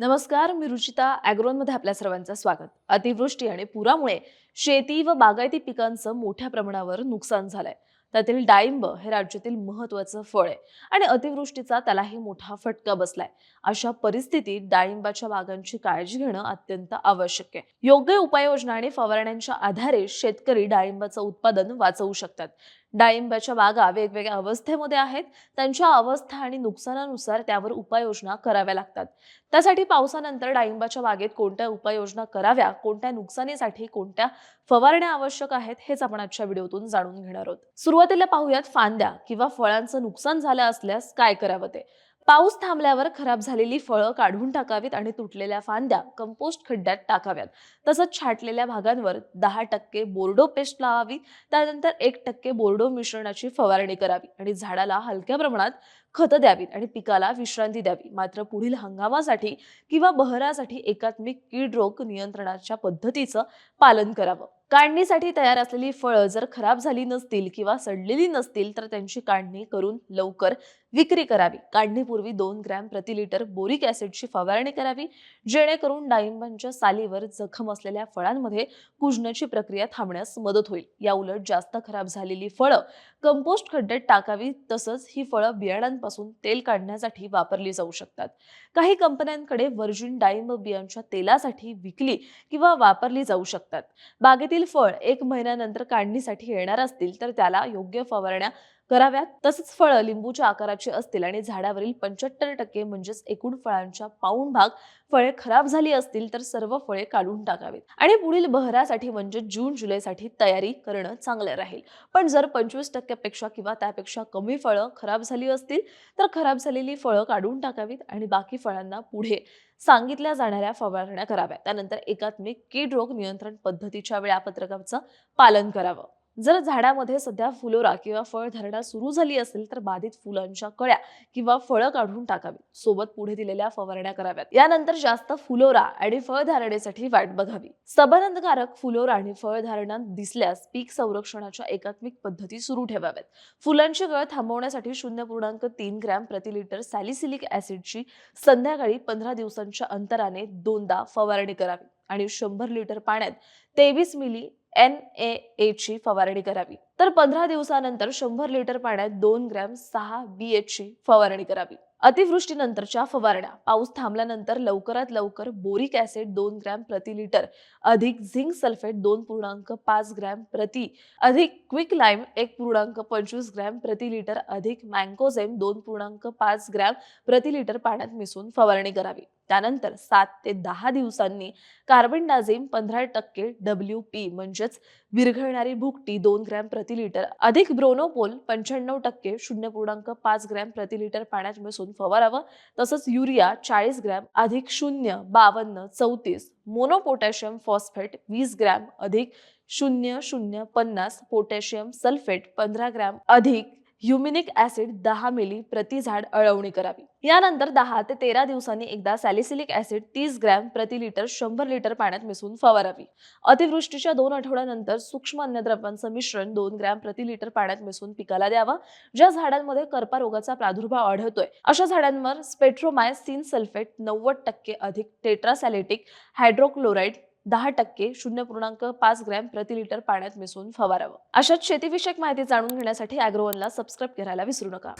नमस्कार मी रुचिता मध्ये आपल्या सर्वांचं स्वागत. अतिवृष्टी आणि पुरामुळे शेती व बागायती पिकांचं मोठ्या प्रमाणावर नुकसान झालंय. त्यातील डाळिंब हे राज्यातील महत्वाचं फळ आहे आणि अतिवृष्टीचा त्यालाही मोठा फटका बसलाय. अशा परिस्थितीत डाळिंबाच्या बागांची काळजी घेणं अत्यंत आवश्यक आहे. योग्य उपाययोजना आणि फवारण्यांच्या आधारे शेतकरी डाळिंबाचं उत्पादन वाचवू शकतात. डाळिंबाच्या बागा वेगवेगळ्या अवस्थेमध्ये आहेत. त्यांच्या अवस्था आणि नुकसानानुसार त्यावर उपाययोजना कराव्या लागतात. त्यासाठी पावसानंतर डाळिंबाच्या बागेत कोणत्या उपाययोजना कराव्या कोणत्या नुकसानीसाठी कोणत्या फवारण्या आवश्यक आहेत हेच आपण आजच्या व्हिडिओतून जाणून घेणार आहोत. सुरुवातीला पाहूयात फांद्या किंवा फळांचं नुकसान झालं असल्यास काय करावं ते? पाऊस थांबल्यावर खराब झालेली फळं काढून टाकावीत आणि तुटलेल्या फांद्या कंपोस्ट खड्ड्यात टाकाव्यात. तसंच छाटलेल्या भागांवर दहा टक्के बोर्डो पेस्ट लावावी त्यानंतर एक टक्के बोर्डो मिश्रणाची फवारणी करावी आणि झाडाला हलक्या प्रमाणात खतं द्यावीत आणि पिकाला विश्रांती द्यावी. मात्र पुढील हंगामासाठी किंवा बहरासाठी एकात्मिक कीड रोग नियंत्रणाच्या पद्धतीचं पालन करावं. काढणीसाठी तयार असलेली फळं जर खराब झाली नसतील किंवा सडलेली नसतील तर त्यांची काढणी करून लवकर विक्री करावी. काढणीपूर्वी दोन ग्रॅम प्रति लिटर बोरिक ऍसिडची फवारणी करावी जेणेकरून डाळिंबांच्या सालीवर जखम असलेल्या फळांमध्ये कुजण्याची प्रक्रिया थांबण्यास मदत होईल. या उलट जास्त खराब झालेली फळं कंपोस्ट खड्ड्यात टाकावी तसंच ही फळं बियाणांपासून तेल काढण्यासाठी वापरली जाऊ शकतात. काही कंपन्यांकडे व्हर्जिन डाळिंब बियांच्या तेलासाठी विकली किंवा वापरली जाऊ शकतात. बागेतील फळ एक महिन्यानंतर काढणीसाठी येणार असतील तर त्याला योग्य फवारण्या कराव्यात. तसंच फळं लिंबूच्या आकाराची असतील आणि झाडावरील पंच्याहत्तर टक्के म्हणजेच एकूण फळांच्या पाऊण भाग फळे खराब झाली असतील तर सर्व फळे काढून टाकावीत. आणि पुढील बहरासाठी म्हणजे जून जुलैसाठी तयारी करणं चांगलं राहील. पण जर पंचवीस टक्क्यापेक्षा किंवा त्यापेक्षा कमी फळं खराब झाली असतील तर खराब झालेली फळं काढून टाकावीत आणि बाकी फळांना पुढे सांगितल्या जाणाऱ्या फवारण्या कराव्या त्यानंतर एकात्मिक कीड रोग नियंत्रण पद्धतीच्या वेळापत्रकाचं पालन करावं. जर झाडामध्ये सध्या फुलोरा किंवा फळ धरणा सुरू झाली असेल तर बाधित फुलांच्या कळ्या किंवा फळं काढून टाकावी. सोबत पुढे दिलेल्या फवारण्या कराव्यात. यानंतर जास्त फुलोरा आणि फळधारणेसाठी वाट बघावी. सबनंदकारक फुलोरा आणि फळधारणा दिसल्यास पीक संरक्षणाच्या एकात्मिक पद्धती सुरू ठेवाव्यात. फुलांची गळ थांबवण्यासाठी शून्य पूर्णांक तीन ग्रॅम प्रति लिटर सॅलिसिलिक ऍसिडची संध्याकाळी पंधरा दिवसांच्या अंतराने दोनदा फवारणी करावी आणि शंभर लिटर पाण्यात तेवीस मिली एन ए एची फवारणी करावी. तर पंधरा दिवसानंतर शंभर लिटर पाण्यात दोन ग्रॅम सहा बी एच ची फवारणी करावी. अतिवृष्टीनंतरच्या फवारण्या. पाऊस थांबल्यानंतर लवकरात लवकर बोरिक ऍसिड दोन ग्रॅम प्रति लिटर अधिक झिंक सल्फेट दोन पूर्णांक पाच ग्रॅम प्रति अधिक क्विक लाईम एक पूर्णांक पंचवीस ग्रॅम प्रति लिटर अधिक मँकोझेम दोन पूर्णांक पाच ग्रॅम प्रति लिटर पाण्यात मिसळून फवारणी करावी. त्यानंतर सात ते दहा दिवसांनी कार्बन डाझिम पंधरा टक्के डब्ल्यू पी म्हणजेच विरघळणारी भुकटी दोन ग्रॅम प्रति लिटर. अधिक ब्रोनोपोल पंच्याण्णव टक्के शून्य पूर्णांक पाच ग्रॅम प्रति लिटर पाण्यात मिसळून फवारावं. तसंच युरिया चाळीस ग्रॅम अधिक शून्य बावन्न चौतीस. मोनोपोटॅशियम फॉस्फेट वीस ग्रॅम अधिक शून्य शून्य पन्नास. पोटॅशियम सल्फेट पंधरा ग्रॅम अधिक ह्युमिनिक ऍसिड दहा मिली प्रति झाड अळवणी करावी. यानंतर दहा ते तेरा दिवसांनी एकदा सॅलिसिलिक ऍसिड तीस ग्रॅम प्रति लिटर शंभर लिटर पाण्यात मिसळून फवारावी. अतिवृष्टीच्या दोन आठवड्यानंतर सूक्ष्म अन्नद्रव्यांचं मिश्रण दोन ग्रॅम प्रति लिटर पाण्यात मिसळून पिकाला द्यावं. ज्या झाडांमध्ये करपा रोगाचा प्रादुर्भाव आढळतोय अशा झाडांवर स्पेट्रोमायसिन सल्फेट नव्वद टक्के अधिक टेट्रासॅलेटिक हायड्रोक्लोराईड दहा टक्के शून्य पूर्णांक पाच ग्रॅम प्रति लिटर पाण्यात मिसळून फवारावं. अशाच शेतीविषयक माहिती जाणून घेण्यासाठी अॅग्रोवनला सबस्क्राईब करायला विसरू नका.